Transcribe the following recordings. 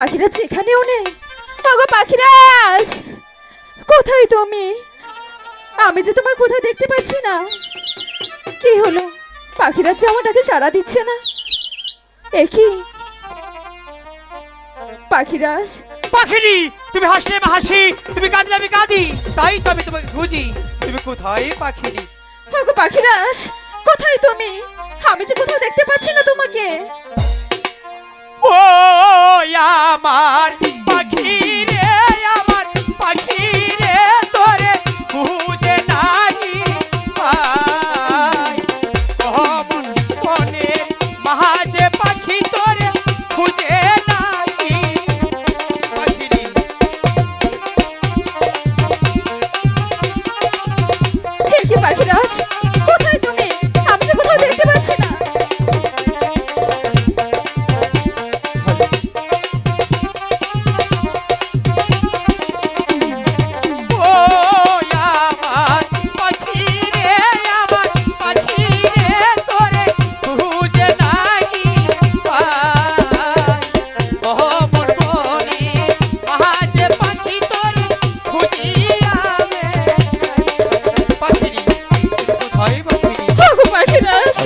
পাখিরাজ এখানেও নেই। ওগো পাখিরাজ কোথায় তুমি? আমি যে তোমার কোথায় দেখতে পাচ্ছি না। কি হলো? পাখিরাজ যে আমাটাকে সাড়া দিচ্ছে না। একই কি? পাখিরাজ পাখিনি! তুমি হাসলে আমি হাসি তুমি কাঁদলে আমি কাঁদি। তাই তো আমি তোমাকে খুঁজি। তুমি কোথায় পাখিনি? ওগো পাখিরাজ কোথায় তুমি? আমি যে কোথাও দেখতে পাচ্ছি না তোমাকে। আমার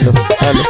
হ্যালো হ্যালো।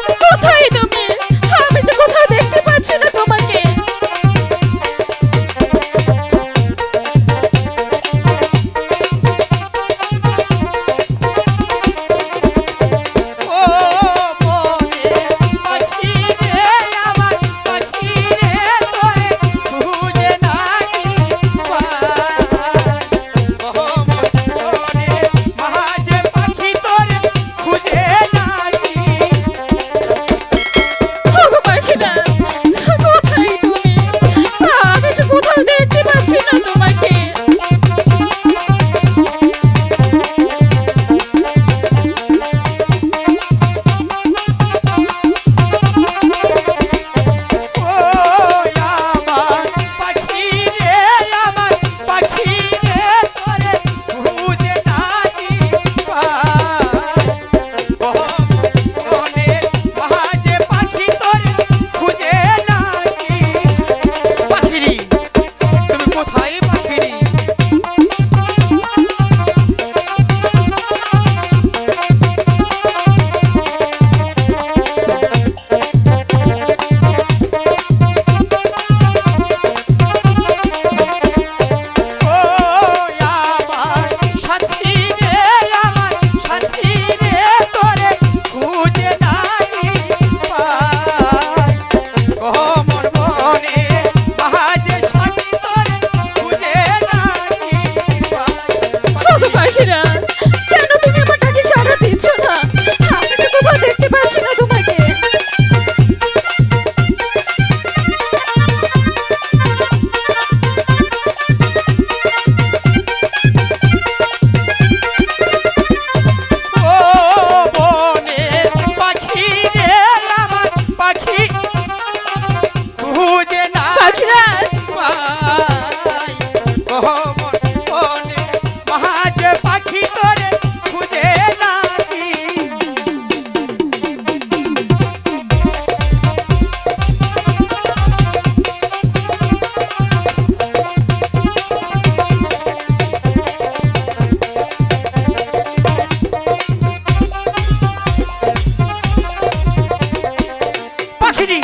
পাখিনি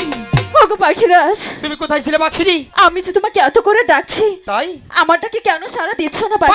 ওগো পাখিরাজ। তুমি কোথায় ছিলে পাখিনি আমি যে তোমাকে এত করে ডাকছি তাই? আমারটাকে কেন সারা দিচ্ছ না